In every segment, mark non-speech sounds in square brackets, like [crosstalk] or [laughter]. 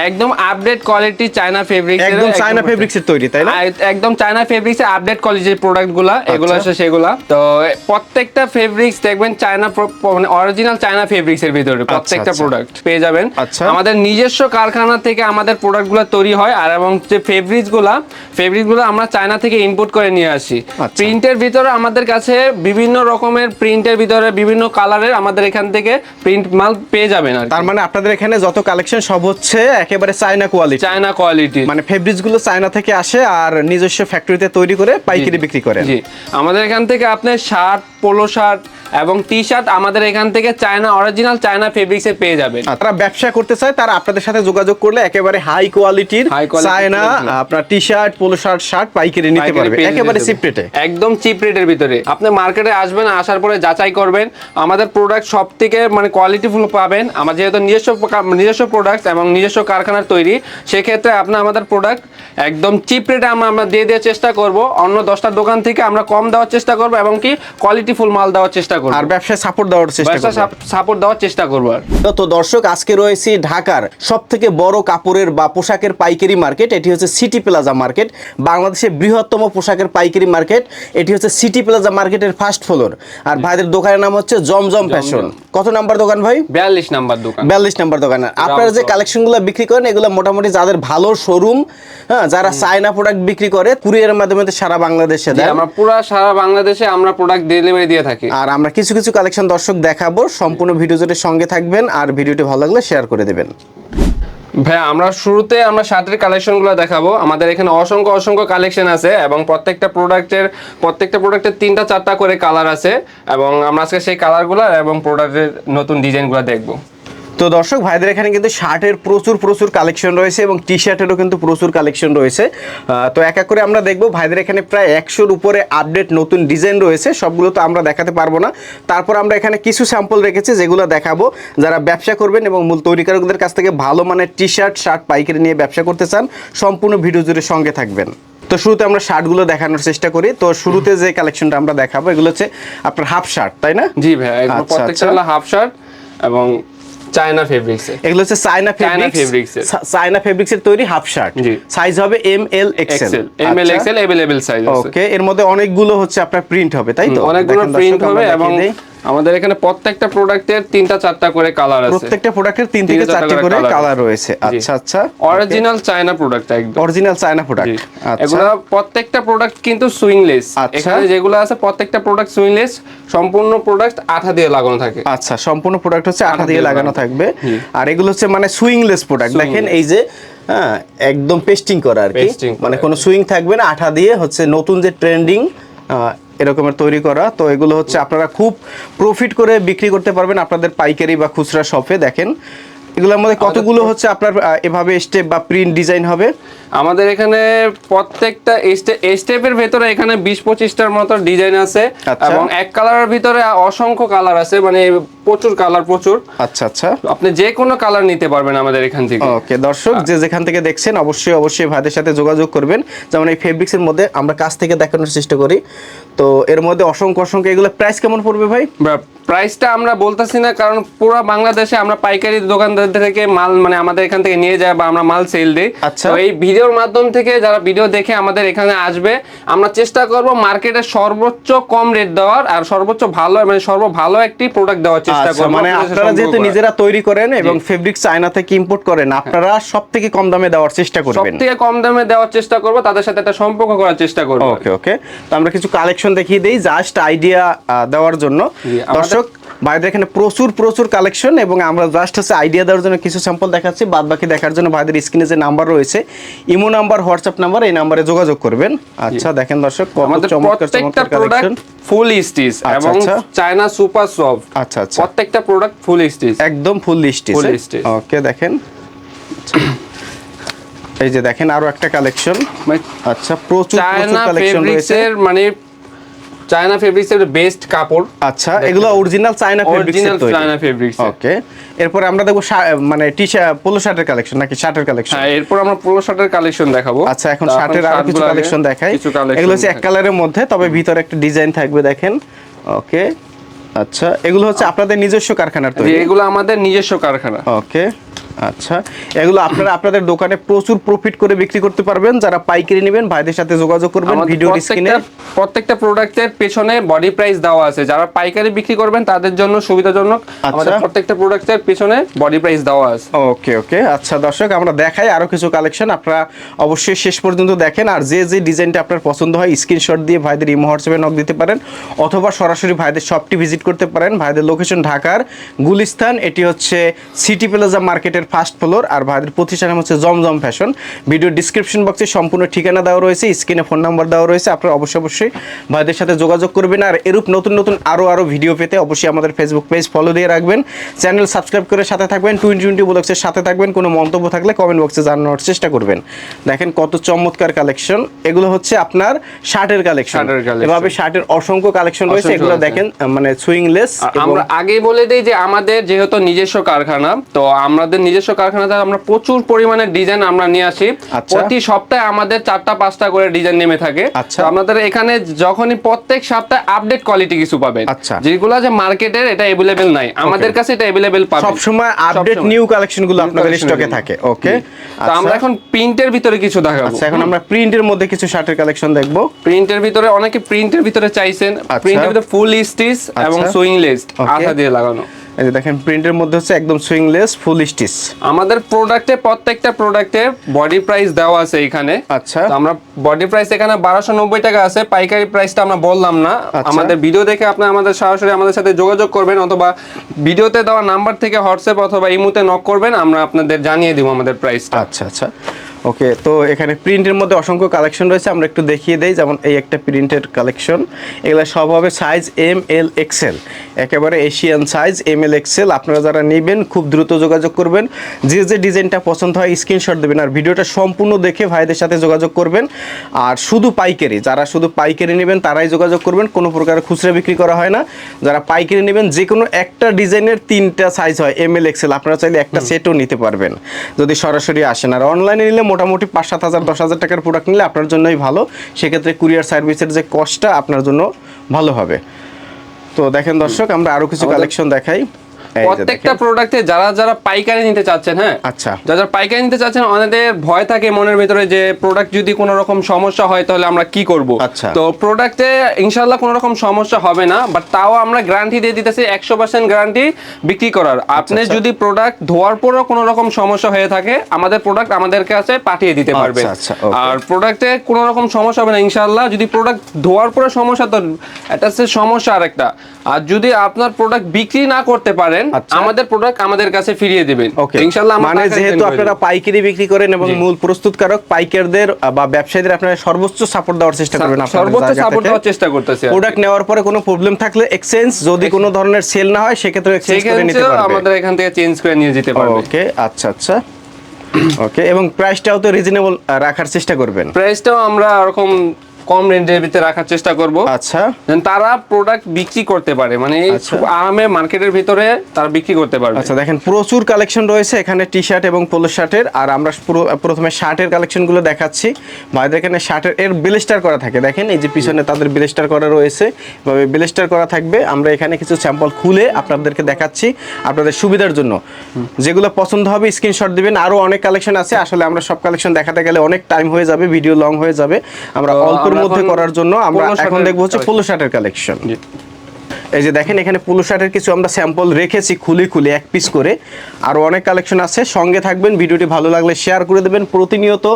একদম update quality China fabrics একদম China fabrics এর তৈরি তাই না একদম চায়না ফেব্রিক্স এর আপডেট কোয়ালিটির প্রোডাক্টগুলা এগুলো আচ্ছা। আছে সেগুলা তো প্রত্যেকটা ফেব্রিক্স দেখবেন চায়না মানে অরিজিনাল চায়না ফেব্রিক্স এর ভিতরে প্রত্যেকটা আচ্ছা। প্রোডাক্ট পেয়ে যাবেন আচ্ছা। আমাদের নিজস্ব কারখানা থেকে আমাদের প্রোডাক্টগুলো তৈরি হয় আর এবং যে ফেব্রিক্সগুলা ফেব্রিক্সগুলো আমরা চায়না থেকে ইম্পোর্ট করে নিয়ে আসি আচ্ছা। প্রিন্টের ভিতরে আমাদের কাছে বিভিন্ন রকমের প্রিন্টের ভিতরে বিভিন্ন কালারের আমাদের এখান থেকে প্রিন্ট মাল পেয়ে যাবেন আর তার মানে আপনাদের এখানে যত কালেকশন সব হচ্ছে একেবারে চায়না কোয়ালিটি চায়না কোয়ালিটি মানে ফেব্রিক্সগুলো চায়না থেকে আসে আর নিজস্ব ফ্যাক্টরিতে তৈরি করে পাইকারি বিক্রি করে জি। আমাদের এখান থেকে আপনি শার্ট পোলো শার্ট এবং টি শার্ট আমাদের এখান থেকে চায়না অরিজিনাল চায়না ফেব্রিক্সে পেয়ে যাবেন। তারা ব্যবসা করতে চায় তারা আপনাদের সাথে যোগাযোগ করলে একেবারে হাই কোয়ালিটির চায়না আপনার T shirt polo shirt shirt পাইকারি নিতে পারবে। একেবারে চিপ রেটে একদম চিপ রেটের ভিতরে। আপনি মার্কেটে আসবেন আসার পরে যাচাই করবেন। আমাদের প্রোডাক্ট সব থেকে মানে কোয়ালিটিফুল পাবেন। আমার যেহেতু নিজস্ব নিজস্ব প্রোডাক্ট এবং নিজস্ব কারখানার তৈরি সেক্ষেত্রে আপনি আমাদের প্রোডাক্ট একদম চিপ রেটে আমরা আমরা দিয়ে দেওয়ার চেষ্টা করব। অন্য দশটা দোকান থেকে আমরা কম দেওয়ার চেষ্টা করব এবং কি কোয়ালিটিফুল মাল দেওয়ার চেষ্টা করব। আর ব্যবসায় সাপোর্ট দেওয়ার চেষ্টা করব। সাপোর্ট দেওয়ার চেষ্টা করব আর। তো দর্শক আজকে রয়েছি ঢাকার সব থেকে বড় কাপড়ের বা পোশাকের পাইকারি মার্কেট। এটি হচ্ছে সিটি প্লাজা মার্কেট বাংলাদেশের বৃহত্তম পোশাকের পাইকারি মার্কেট। এটি হচ্ছে সিটি প্লাজা মার্কেটের ফার্স্ট ফ্লোর আর ভাইদের দোকানের নাম হচ্ছে জমজম ফ্যাশন কত নাম্বার দোকান ভাই? বিয়াল্লিশ নাম্বার দোকান। বিয়াল্লিশ নাম্বার দোকান। আপনারা যে। কালেকশনগুলো বিক্রি করেন এগুলো মোটামুটি যাদের ভালো শোরুম হ্যাঁ যারা চায়না প্রোডাক্ট বিক্রি করে কুরিয়ারের মাধ্যমে সারা বাংলাদেশে দেয় আমরা পুরো সারা বাংলাদেশে আমরা প্রোডাক্ট ডেলিভারি দিয়ে থাকি। আর আমরা কিছু কিছু কালেকশন দর্শক দেখাবো সম্পূর্ণ ভিডিও জুড়ে সঙ্গে থাকবেন আর ভিডিওটি ভালো লাগলে শেয়ার করে দেবেন। ভাই আমরা শুরুতে আমরা শার্টের কালেকশনগুলো দেখাবো। আমাদের এখানে অসংখ্য অসংখ্য কালেকশন আছে এবং প্রত্যেকটা প্রোডাক্টের প্রত্যেকটা প্রোডাক্টের তিনটা, চারটা করে কালার আছে এবং আমরা আজকে সেই কালারগুলো এবং প্রোডাক্টের নতুন ডিজাইনগুলো দেখব। তো দর্শক ভাইদের এখানে কিন্তু শার্টের প্রচুর প্রচুর কালেকশন রয়েছে এবং টি শার্টেরও কিন্তু প্রচুর কালেকশন রয়েছে। তো এক এক করে আমরা দেখব ভাইদের এখানে প্রায় একশোর উপরে আপডেট নতুন ডিজাইন রয়েছে সবগুলো তো আমরা দেখাতে পারব না। তারপর আমরা এখানে কিছু স্যাম্পল রেখেছি যেগুলো দেখাবো। যারা ব্যবসা করবেন এবং মূল তৈরিকারকদের কাছ থেকে ভালো মানের টি শার্ট শার্ট পাইকারি নিয়ে ব্যবসা করতে চান সম্পূর্ণ ভিডিও জুড়ে সঙ্গে থাকবেন। তো শুরুতে আমরা শার্টগুলো দেখানোর চেষ্টা করি। তো শুরুতে যে কালেকশনটা আমরা দেখাবো এগুলো হচ্ছে আপনার হাফ শার্ট তাই না? জি ভাই আচ্ছা, প্রত্যেকটা আচ্ছা। হাফ শার্ট এবং চায়না ফেব্রিক্সে এগুলো হচ্ছে চায়না ফেব্রিক্স চায়না ফেব্রিক্সের তৈরি হাফ শার্ট সাইজ হবে M L XL M L XL available size okay এর মধ্যে অনেকগুলো হচ্ছে আপনার প্রিন্ট হবে তাই তো? অনেকগুলো প্রিন্ট হবে এবং। আমাদের এখানে প্রত্যেকটা প্রোডাক্টের তিনটা চারটা করে কালার আছে। প্রত্যেকটা প্রোডাক্টের তিন থেকে চারটি করে কালার রয়েছে। আচ্ছা আচ্ছা অরিজিনাল চায়না প্রোডাক্ট একদম। অরিজিনাল চায়না প্রোডাক্ট আচ্ছা। এগুলো প্রত্যেকটা প্রোডাক্ট কিন্তু সুইংলেস আচ্ছা। এখানে যেগুলো আছে প্রত্যেকটা প্রোডাক্ট সুইংলেস সম্পূর্ণ প্রোডাক্ট আঠা দিয়ে লাগানো থাকে। আচ্ছা সম্পূর্ণ প্রোডাক্ট হচ্ছে আঠা দিয়ে লাগানো। থাকবে। আর এগুলো হচ্ছে মানে সুইংলেস প্রোডাক্ট দেখেন এই যে হ্যাঁ একদম পেস্টিং করা আর কি। মানে কোনো সুইং থাকবে না। আঠা দিয়ে হচ্ছে নতুন যে ট্রেন্ডিং এরকমের তৈরি করা। তো এগুলো হচ্ছে আপনারা খুব প্রফিট করে বিক্রি করতে পারবেন আপনাদের পাইকারি বা খুচরা শপে দেখেন। এগুলোর মধ্যে কতগুলো হচ্ছে আপনার এভাবে স্টেপ বা প্রিন্ট ডিজাইন হবে? আমাদের এখানে প্রত্যেকটা স্টেপের ভেতরে এখানে বিশ পঁচিশটার মতো ডিজাইন আছে আচ্ছা। এবং এক কালারের ভিতরে অসংখ্য কালার আছে মানে প্রচুর কালার প্রচুর। আচ্ছা আচ্ছা। আপনি যে কোনো কালার নিতে পারবেন আমাদের এখান থেকে। ওকে দর্শক যে যেখান থেকে দেখছেন অবশ্যই অবশ্যই ভাইদের সাথে যোগাযোগ করবেন। যেমন এই ফেব্রিক্সের মধ্যে আমরা কাছ থেকে দেখানোর চেষ্টা করি। তো এর মধ্যে অসংখ্য অসংখ্য এগুলো প্রাইস কেমন পড়বে ভাই? প্রাইসটা আমরা বলতেছি না কারণ পুরো বাংলাদেশে আমরা পাইকারি দোকানদার থেকে মাল মানে আমাদের এখান থেকে নিয়ে যায় বা আমরা মাল সেল দিই। আচ্ছা। এই ভিডিওর মাধ্যম থেকে যারা ভিডিও দেখে আমাদের এখানে আসবে আমরা চেষ্টা করব মার্কেটে সর্বোচ্চ কম রেট দেওয়ার আর সর্বোচ্চ ভালো মানে সর্ব ভালো একটি প্রোডাক্ট দেওয়ার চেষ্টা আচ্ছা করব। মানে আপনারা যেহেতু। নিজেরা তৈরি করেন এবং ফেব্রিক চায়না থেকে ইম্পোর্ট করেন আপনারা সব থেকে কম দামে দেওয়ার চেষ্টা করবেন। থেকে কম দামে দেওয়ার চেষ্টা করব তাদের সাথে একটা সম্পর্ক করার চেষ্টা করব। ওকে ওকে। তো আমরা কিছু কালেকশন দেখিয়ে দেই জাস্ট আইডিয়া দেওয়ার জন্য। দর্শক ভাইদের এখানে প্রচুর প্রচুর কালেকশন এবং আমরা জাস্ট হচ্ছে আইডিয়া দেওয়ার জন্য কিছু স্যাম্পল দেখাচ্ছি বাদ বাকি দেখার জন্য ভাইদের স্ক্রিনে যে নাম্বার রয়েছে ইমো নাম্বার হোয়াটসঅ্যাপ নাম্বার এই নাম্বারে যোগাযোগ করবেন। আচ্ছা দেখেন দর্শক আমাদের প্রত্যেকটা প্রোডাক্ট ফুল স্টিচ এবং। চায়না সুপার সফট আচ্ছা আচ্ছা। প্রত্যেকটা প্রোডাক্ট ফুল স্টিচ একদম ফুল স্টিচ ফুল স্টিচ ওকে দেখেন। এই যে দেখেন আরও একটা কালেকশন আচ্ছা প্রচুর প্রচুর কালেকশন রয়েছে। মানে চায়না ফেব্রিক্স এর বেস্ট কাপড়। আচ্ছা এগুলো original China fabrics original China fabrics okay এরপরে আমরা দেখব মানে টি শার্ট পোলো শার্টের কালেকশন নাকি শার্টের কালেকশন হ্যাঁ এরপর আমরা পোলো শার্টের কালেকশন দেখাবো। আচ্ছা এখন শার্টের আরও কিছু কালেকশন দেখাই। এগুলো হচ্ছে এক কালারের মধ্যে তবে ভিতরে একটা ডিজাইন থাকবে দেখেন। ওকে আচ্ছা এগুলো হচ্ছে আপনাদের নিজস্ব কারখানার তৈরি। এগুলো আমাদের নিজস্ব কারখানা। ওকে আচ্ছা এগুলো আপনারা আপনাদের দোকানে প্রচুর প্রফিট করে বিক্রি করতে পারবেন। যারা পাইকারি নেবেন ভাইদের সাথে যোগাযোগ করবেন ভিডিও স্ক্রিনে প্রত্যেকটা প্রোডাক্টের পেছনে বডি প্রাইস দেওয়া আছে। যারা পাইকারি বিক্রি করবেন তাদের জন্য সুবিধাজনক। আমাদের প্রত্যেকটা প্রোডাক্টের পেছনে বডি প্রাইস দেওয়া আছে। ওকে ওকে। আচ্ছা দর্শক আমরা দেখাই আরও কিছু কালেকশন আপনারা অবশ্যই শেষ পর্যন্ত দেখেন। আর যে যে ডিজাইনটা আপনার পছন্দ হয় স্ক্রিনশট দিয়ে ভাইদের ইমো হোয়াটসঅ্যাপে নক দিতে পারেন। অথবা সরাসরি ভাইদের শপটি ভিজিট করতে পারেন। ভাইদের লোকেশন ঢাকার গুলিস্তান। এটি হচ্ছে সিটি প্লাজা মার্কেটের ফার্স্ট ফ্লোর আর ভাইদের প্রতিষ্ঠান নাম হচ্ছে জমজম ফ্যাশন ভিডিও ডিসক্রিপশন বক্সে সম্পূর্ণ ঠিকানা দেওয়া রয়েছে স্ক্রিনে ফোন নাম্বার দেওয়া রয়েছে আপনারা অবশ্যই অবশ্যই ভাইদের সাথে যোগাযোগ করবেন। আর এরূপ নতুন নতুন আরও আরও ভিডিও পেতে অবশ্যই আমাদের ফেসবুক পেজ ফলো দিয়ে রাখবেন। চ্যানেল সাবস্ক্রাইব করে সাথে থাকবেন টোয়েন্টি টোয়েন্টি ব্লগসের সাথে থাকবেন কোনো মন্তব্য থাকলে কমেন্ট বক্সে জানানোর চেষ্টা করবেন। দেখেন কত চমৎকার কালেকশন এগুলো হচ্ছে আপনার শার্টের কালেকশন এভাবে শার্টের অসংখ্য কালেকশন রয়েছে। এগুলো দেখেন মানে সুইংলেস আমরা আগে বলে দিই যে আমাদের যেহেতু নিজস্ব কারখানা তো আমাদের নিজস্ব কারখানাতে আমরা প্রচুর পরিমাণে ডিজাইন আমরা নিয়ে আসি। আচ্ছা। প্রতি সপ্তাহে আমাদের চারটা পাঁচটা করে ডিজাইন নেমে থাকে। আচ্ছা। তো আমাদের এখানে যখনই প্রত্যেক সপ্তাহে আপডেট কোয়ালিটি কিছু পাবেন। আচ্ছা। যেগুলো যে মার্কেটের এটা অ্যাভেলেবেল নাই। আমাদের কাছে এটা অ্যাভেলেবেল পাবেন। সব সময় আপডেট নিউ কালেকশনগুলো আপনাদের স্টকে থাকে। ওকে তো আমরা এখন প্রিন্টের ভিতরে কিছু দেখাবো। আচ্ছা এখন আমরা প্রিন্টের মধ্যে কিছু শার্টের কালেকশন দেখব। প্রিন্টের ভিতরে অনেকে প্রিন্টের ভিতরে চাইছেন। আচ্ছা। প্রিন্টের ভিতরে ফুল স্টিচ এবং আচ্ছা। Sewing less. আঠা দিয়ে লাগানো। এই যে দেখেন প্রিন্টের মধ্যে হচ্ছে একদম সুইংলেস ফুল স্টিচ আমাদের প্রোডাক্টে প্রত্যেকটা প্রোডাক্টে বডি প্রাইস দেওয়া আছে এখানে আচ্ছা। আমরা বডি প্রাইস এখানে বারোশো নব্বই টাকা আছে পাইকারি প্রাইসটা আমরা বললাম না। আচ্ছা। আমাদের ভিডিও দেখে আপনি আমাদের সরাসরি আমাদের সাথে যোগাযোগ করবেন অথবা ভিডিওতে দেওয়া নাম্বার থেকে হোয়াটসঅ্যাপ অথবা ইমুতে নক করবেন আমরা আপনাদের জানিয়ে দিব আমাদের প্রাইসটা আচ্ছা আচ্ছা। ওকে তো এখানে প্রিন্টের মধ্যে অসংখ্য কালেকশন রয়েছে আমরা একটু দেখিয়ে দেই। যেমন এই একটা প্রিন্টের কালেকশন এগুলো সব হবে সাইজ এম এল এক্সেল একেবারে Asian size M L XL আপনারা যারা নেবেন খুব দ্রুত যোগাযোগ করবেন। যে যে ডিজাইনটা পছন্দ হয় স্ক্রিনশট দেবেন। আর ভিডিওটা সম্পূর্ণ দেখে ভাইদের সাথে যোগাযোগ করবেন। আর শুধু পাইকারি যারা শুধু পাইকারি নেবেন তারাই যোগাযোগ করবেন। কোনো প্রকার খুচরা বিক্রি করা হয় না। যারা পাইকারি নেবেন যে কোনো একটা ডিজাইনের তিনটা সাইজ হয় এম এল এক্সেল আপনারা চাইলে একটা সেটও নিতে পারবেন। যদি সরাসরি আসেন আর অনলাইনে নিলে মোটামুটি পাঁচ সাত হাজার দশ হাজার টাকার প্রোডাক্ট নিলে আপনার জন্যই ভালো। সেক্ষেত্রে কুরিয়ার সার্ভিসের যে কস্টটা আপনার জন্য ভালো হবে। তো দেখেন দর্শক আমরা আরও কিছু কালেকশন দেখাই। প্রত্যেকটা। প্রোডাক্টে যারা যারা পাইকারি নিতে চাচ্ছেন হ্যাঁ আচ্ছা। যারা যারা পাইকারি নিতে চাচ্ছেন অনেদের ভয় থাকে মনের ভিতরে যে প্রোডাক্ট যদি কোনো রকম সমস্যা হয় তাহলে আমরা কি করব আচ্ছা। তো প্রোডাক্টে ইনশাল্লাহ কোনো রকম সমস্যা হবে না বাট তাও আমরা গ্যারান্টি দিয়ে দিতেছি একশো পার্সেন্ট গ্যারান্টি বিক্রি করার আপনি আচ্ছা। যদি প্রোডাক্ট ধোয়ার পরও কোনো রকম সমস্যা হয়ে থাকে আমাদের প্রোডাক্ট আমাদের কাছে পাঠিয়ে দিতে পারবেন আচ্ছা, আর প্রোডাক্টে কোনো রকম সমস্যা হবে না ইনশাল্লাহ যদি প্রোডাক্ট ধোয়ার পরে সমস্যা তো এটা হচ্ছে সমস্যা আরেকটা আর যদি আপনার প্রোডাক্ট বিক্রি না করতে পারেন আচ্ছা। আমাদের প্রোডাক্ট আমাদের কাছে ফিরিয়ে দিবেন। ওকে ইনশাল্লাহ মানে যেহেতু আপনারা পাইকারি বিক্রি করেন এবং মূল প্রস্তুতকারক পাইকারদের বা ব্যবসায়ীদের আপনারা সর্বোচ্চ সাপোর্ট দেওয়ার চেষ্টা করবেন সর্বোচ্চ সাপোর্ট দেওয়ার চেষ্টা করতেছি প্রোডাক্ট নেওয়ার পরে কোনো প্রবলেম থাকলে এক্সচেঞ্জ যদি কোনো ধরনের সেল না হয় সেক্ষেত্রে এক্সচেঞ্জ করে নিতে পারবে। আমাদের এখান থেকে চেঞ্জ করে নিয়ে যেতে পারবে। ওকে আচ্ছা আচ্ছা। ওকে এবং প্রাইসটাও তো রিজনেবল রাখার চেষ্টা করবেন। প্রাইসটাও আমরা ওরকম কম রেঞ্জের ভিতরে রাখার চেষ্টা করব। আচ্ছা। যেন তারা প্রোডাক্ট বিক্রি করতে পারে মানে আচ্ছা। আরামে মার্কেটের ভিতরে তারা বিক্রি করতে পারবে। আচ্ছা দেখেন প্রচুর কালেকশন রয়েছে এখানে টি শার্ট এবং পোলো শার্টের আর আমরা প্রথমে শার্টের কালেকশনগুলো দেখাচ্ছি। ভাইদের এখানে শার্টের এর ব্লেস্টার করা থাকে দেখেন এই যে পিছনে তাদের ব্লেস্টার করা রয়েছে। এভাবে ব্লেস্টার করা থাকবে। আমরা এখানে কিছু স্যাম্পল খুলে আপনাদেরকে দেখাচ্ছি আপনাদের সুবিধার জন্য। যেগুলো পছন্দ হবে স্ক্রিনশট দিবেন। আরও অনেক কালেকশন আছে। আসলে আমরা সব কালেকশন দেখাতে গেলে অনেক টাইম হয়ে যাবে ভিডিও লং হয়ে যাবে। আমরা আমরা মধ্যে করার জন্য আমরা এখন দেখব হচ্ছে ফুল পোলো শার্টের কালেকশন জি। এই যে দেখেন এখানে পুলো শার্টের কিছু আমরা স্যাম্পল রেখেছি খুলে খুলে এক পিস করে। আরও অনেক কালেকশন আছে সঙ্গে থাকবেন ভিডিওটি ভালো লাগলে শেয়ার করে দেবেন। প্রতিনিয়ত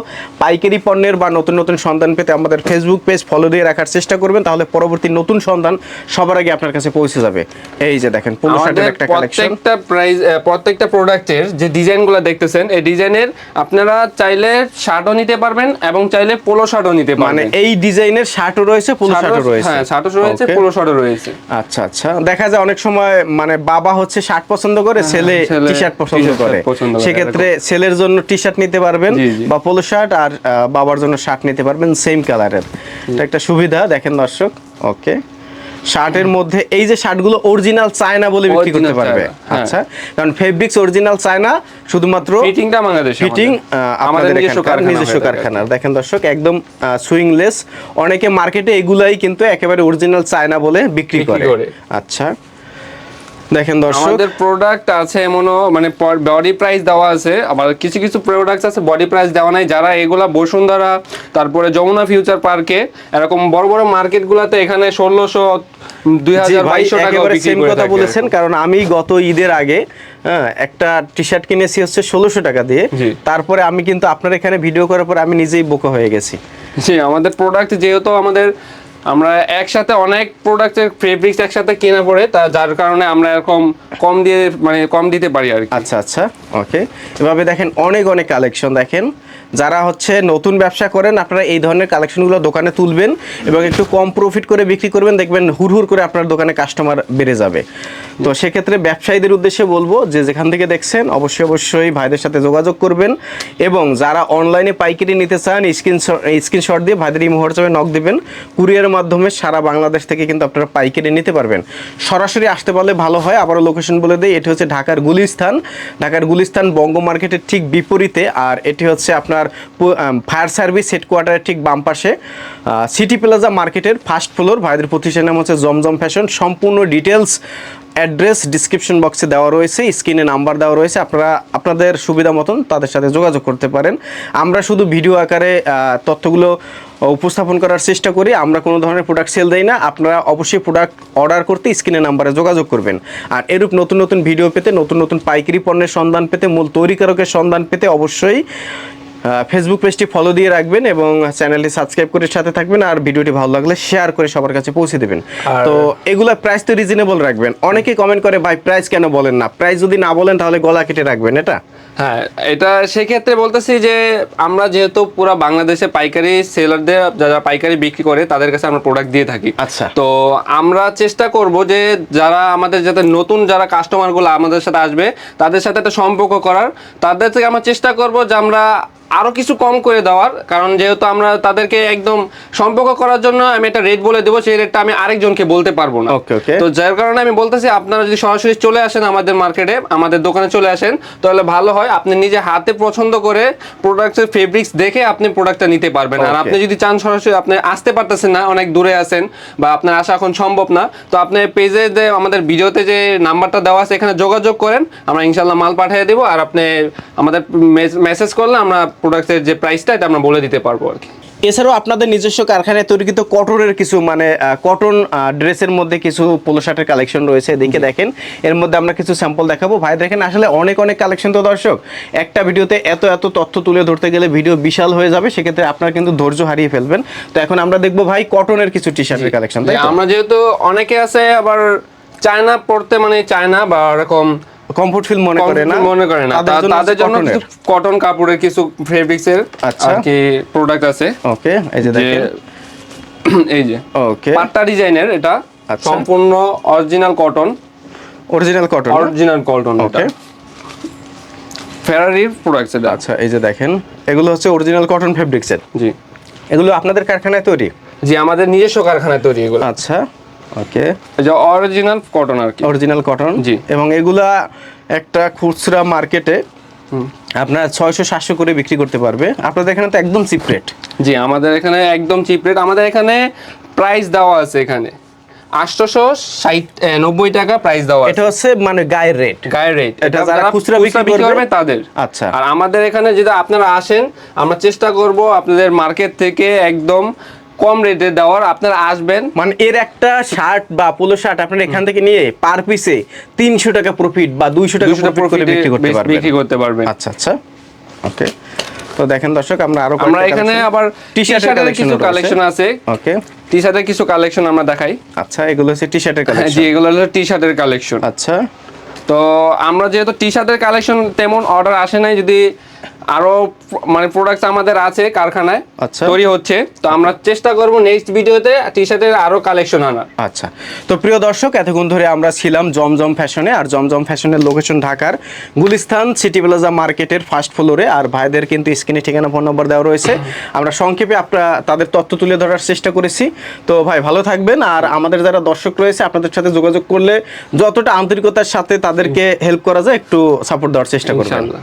পাইকারি পণ্যের বা নতুন নতুন সন্ধান পেতে আমাদের ফেসবুক পেজ ফলো দিয়ে রাখার চেষ্টা করবেন তাহলে পরবর্তী নতুন সন্ধান সবার আগে আপনার কাছে পৌঁছে যাবে। এই যে দেখেন পুলো শার্টের একটা কালেকশন প্রত্যেকটা প্রাইস প্রত্যেকটা প্রোডাক্টের যে ডিজাইনগুলো দেখতেছেন এই ডিজাইনের আপনারা চাইলে শার্টও নিতে পারবেন এবং চাইলে পোলো শার্টও নিতে পারবেন মানে পারবেন। এই ডিজাইনের শার্টও রয়েছে পুলো শার্টও রয়েছে। হ্যাঁ শার্টও রয়েছে. পোলো শার্টও রয়েছে। আচ্ছা আচ্ছা দেখা যায় অনেক সময় মানে বাবা হচ্ছে শার্ট পছন্দ করে ছেলে হ্যাঁ, টি শার্ট পছন্দ করে। সেক্ষেত্রে ছেলের জন্য টি শার্ট নিতে পারবেন। বা পোলো শার্ট আর বাবার জন্য শার্ট নিতে পারবেন সেম কালারের এটা একটা সুবিধা দেখেন দর্শক ওকে শার্টের মধ্যে এই যে শার্টগুলো অরিজিনাল চায়না বলে বিক্রি করতে পারবে। হ্যাঁ। আচ্ছা কারণ ফেব্রিক্স অরিজিনাল চায়না শুধুমাত্র ফিটিংটা বাংলাদেশে ফিটিং আমাদের। নিজস্ব কারখানা নিজস্ব কারখানা। দেখেন দর্শক একদম সুইংলেস অনেকে মার্কেটে এগুলাই কিন্তু একেবারে অরিজিনাল চায়না বলে বিক্রি বিক্রি করে। করে। আচ্ছা দেখেন দর্শক। আমাদের প্রোডাক্ট আছে এমনও মানে বডি প্রাইস দেওয়া আছে আবার কিছু কিছু প্রোডাক্ট আছে বডি প্রাইস দেওয়া নাই যারা এগুলা বসুন্ধরা তারপরে যমুনা ফিউচার পার্কে এরকম বড় বড় মার্কেটগুলোতে এখানে ষোলোশো দুই হাজার বাইশশো টাকা সেম কথা বলেছেন কারণ আমি গত ঈদের আগে হ্যাঁ, একটা টি শার্ট কিনেছি হচ্ছে ষোলোশো টাকা দিয়ে। তারপরে আমি কিন্তু আপনার এখানে ভিডিও করার পর আমি নিজেই বোকা হয়ে গেছি। জি আমাদের প্রোডাক্ট যেহেতু আমাদের আমরা একসাথে অনেক প্রোডাক্টের ফেব্রিক্স একসাথে কেনা পড়ে, তা যার কারণে আমরা এরকম কম দিয়ে মানে কম দিতে পারি আর আচ্ছা আচ্ছা। ওকে এভাবে দেখেন অনেক অনেক কালেকশন দেখেন। যারা হচ্ছে নতুন ব্যবসা করেন, আপনারা এই ধরনের কালেকশনগুলো দোকানে তুলবেন এবং একটু কম প্রফিট করে বিক্রি করবেন, দেখবেন হুড় হুড় করে আপনার দোকানে কাস্টমার বেড়ে যাবে। তো সেক্ষেত্রে ব্যবসায়ীদের উদ্দেশ্যে বলব যে যেখান থেকে দেখছেন, অবশ্যই অবশ্যই ভাইদের সাথে যোগাযোগ করবেন এবং যারা অনলাইনে পাইকারি নিতে চান স্ক্রিন স্ক্রিনশট দিয়ে ভাইদের এই মুহূর্তে নক দিবেন। কুরিয়ারের মাধ্যমে সারা বাংলাদেশ থেকে কিন্তু আপনারা পাইকারি নিতে পারবেন। সরাসরি আসতে পারলে ভালো হয়। আবারও লোকেশন বলে দিই, এটি হচ্ছে ঢাকার গুলিস্তান ঢাকার গুলিস্তান বঙ্গ মার্কেটের ঠিক বিপরীতে, আর এটি হচ্ছে আপনার ফায়ার সার্ভিস হেডকোয়ার্টারের ঠিক বাম পাশে। সিটি প্লাজা মার্কেটের ফার্স্ট ফ্লোর, ভাইদের প্রতিষ্ঠানের নাম হচ্ছে জমজম ফ্যাশন। সম্পূর্ণ ডিটেলস অ্যাড্রেস ডিসক্রিপশন বক্সে দেওয়া রয়েছে, স্ক্রিনে নাম্বার দেওয়া রয়েছে, আপনারা আপনাদের সুবিধা মতন তাদের সাথে যোগাযোগ করতে পারেন। আমরা শুধু ভিডিও আকারে তথ্যগুলো উপস্থাপন করার চেষ্টা করি। আমরা কোনো ধরনের প্রোডাক্ট সেল দেই না। আপনারা অবশ্যই প্রোডাক্ট অর্ডার করতে স্ক্রিনে নাম্বারে যোগাযোগ করবেন। আর এরূপ নতুন নতুন ভিডিও পেতে নতুন নতুন পাইকারি পণ্যের সন্ধান পেতে মূল তৈরিকারকের সন্ধান পেতে অবশ্যই ফেসবুক পেজটি ফলো দিয়ে রাখবেন এবং চ্যানেলটি সাবস্ক্রাইব করে সাথে থাকবেন আর ভিডিওটি ভালো লাগলে শেয়ার করে সবার কাছে পৌঁছে দেবেন। তো এগুলো প্রাইস তো রিজনেবল রাখবেন। অনেকে কমেন্ট করে ভাই প্রাইস কেন বলেন না? প্রাইস যদি না বলেন তাহলে গলা কেটে রাখবেন এটা? হ্যাঁ এটা সেক্ষেত্রে বলতেছি যে আমরা যেহেতু পুরো বাংলাদেশে পাইকারি সেলারদের যারা পাইকারি বিক্রি করে তাদের কাছে আমরা প্রোডাক্ট দিয়ে থাকি। আচ্ছা। তো আমরা চেষ্টা করব যে যারা আমাদের যাতে নতুন যারা কাস্টমারগুলো আমাদের সাথে আসবে তাদের সাথে একটা সম্পর্ক করার। তাদের থেকে আমরা চেষ্টা করব যে আমরা আরও কিছু কম করে দেওয়ার। কারণ যেহেতু আমরা তাদেরকে একদম সম্পর্ক করার জন্য আমি একটা রেট বলে দেবো সেই রেটটা আমি আরেকজনকে বলতে পারব না. তো যার কারণে আমি বলতেছি আপনারা যদি সরাসরি চলে আসেন আমাদের মার্কেটে আমাদের দোকানে চলে আসেন তাহলে ভালো হয়। আপনি নিজে হাতে পছন্দ করে প্রোডাক্টের ফেব্রিক্স দেখে আপনি প্রোডাক্টটা নিতে পারবেন। আর আপনি যদি চান সরাসরি আপনি আসতে পারতেছেন না অনেক দূরে আছেন বা আপনার আসা এখন সম্ভব না তো আপনি পেজে যে আমাদের ভিডিওতে যে নাম্বারটা দেওয়া আছে এখানে যোগাযোগ করেন আমরা ইনশাল্লাহ মাল পাঠিয়ে দেবো আর আপনি আমাদের মেসেজ করলে আমরা প্রোডাক্টের যে প্রাইসটা এটা আমরা বলে দিতে পারব আর কি। এছাড়াও আপনাদের নিজস্ব কারখানায় তৈরি তৈরিকৃত কটনের কিছু মানে কটন ড্রেসের মধ্যে কিছু পোলো শার্টের কালেকশন রয়েছে এদিকে দেখেন। এর মধ্যে আমরা কিছু স্যাম্পল দেখাবো। ভাই দেখেন আসলে অনেক অনেক কালেকশন তো দর্শক। একটা ভিডিওতে এত এত তথ্য তুলে ধরতে গেলে ভিডিও বিশাল হয়ে যাবে সেক্ষেত্রে আপনারা কিন্তু ধৈর্য হারিয়ে ফেলবেন। তো এখন আমরা দেখব ভাই কটনের কিছু টি শার্টের কালেকশন আমরা যেহেতু অনেকে আছে আবার চায়না পড়তে মানে চায়না বা এরকম কমফোর্ট ফিল মনে করে না? মনে করে না। তাদের জন্য কিছু কটন কাপড়ের কিছু ফেব্রিক্স এর আচ্ছা। কি প্রোডাক্ট আছে। ওকে এই যে দেখেন। [clears throat] এই যে। ওকে। পাট্টা ডিজাইনের এটা। আচ্ছা। সম্পূর্ণ original cotton original cotton original cotton okay. ফেরারির products এটা। আচ্ছা এই যে দেখেন এগুলো হচ্ছে অরিজিনাল কটন ফেব্রিক্সের জি। এগুলো আপনাদের কারখানায় তৈরি? জি আমাদের নিজস্ব কারখানায় তৈরি এগুলো। আচ্ছা। ওকে যে অরিজিনাল কটন আর কি। অরিজিনাল কটন জি। এবং এগুলা একটা খুচরা মার্কেটে আপনার ছয়শো সাতশো করে বিক্রি করতে পারবে। আপনাদের এখানে তো একদম চিপ রেট জি আমাদের এখানে একদম চিপ রেট আমাদের এখানে প্রাইস দেওয়া আছে এখানে। আটশোশো ষাট নব্বই টাকা প্রাইস দেওয়া এটা হচ্ছে মানে গায়ের রেট গায়ের রেট এটা যারা খুচরা বিক্রি করবে, তাদের। আচ্ছা। আর আমাদের এখানে যদি আপনারা আসেন আমরা চেষ্টা করব আপনাদের মার্কেট থেকে একদম কম রেটে দেওয়ার আপনারা আসবেন। মানে এর একটা শার্ট বা পোলো শার্ট আপনার এখান থেকে নিয়ে পার পিসে তিনশো টাকা প্রফিট বা দুইশো টাকা প্রফিট করে বিক্রি করতে পারবেন। বিক্রি করতে পারবেন। আচ্ছা আচ্ছা। ওকে। তো দেখেন দর্শক আমরা আরও আমরা এখানে আবার টি শার্টের কিছু কালেকশন আছে। ওকে। টি শার্টের কিছু কালেকশন আমরা দেখাই। আচ্ছা এগুলো হচ্ছে টি শার্টের হ্যাঁ, জি এগুলো হলো টি শার্টের কালেকশন আচ্ছা। তো আমরা যেহেতু টি শার্টের কালেকশন তেমন অর্ডার আসে নাই যদি আরও মানে প্রোডাক্ট আমাদের আছে কারখানায় আচ্ছা। তৈরি হচ্ছে। তো আমরা চেষ্টা করব নেক্সট ভিডিওতে টি শার্টের আরও কালেকশন আনার। আচ্ছা। তো প্রিয় দর্শক এতক্ষণ ধরে আমরা ছিলাম জমজম ফ্যাশনে আর জমজম ফ্যাশনের লোকেশন ঢাকার গুলিস্তান সিটি প্লাজা মার্কেটের ফার্স্ট ফ্লোরে আর ভাইদের কিন্তু স্ক্রিনে ঠিকানা ফোন নম্বর দেওয়া রয়েছে। আমরা সংক্ষেপে আপনার তাদের তথ্য তুলে ধরার চেষ্টা করেছি। তো ভাই ভালো থাকবেন আর আমাদের যারা দর্শক রয়েছে আপনাদের সাথে যোগাযোগ করলে যতটা আন্তরিকতার সাথে তাদেরকে হেল্প করা যায় একটু সাপোর্ট দেওয়ার চেষ্টা করবেন ইনশাআল্লাহ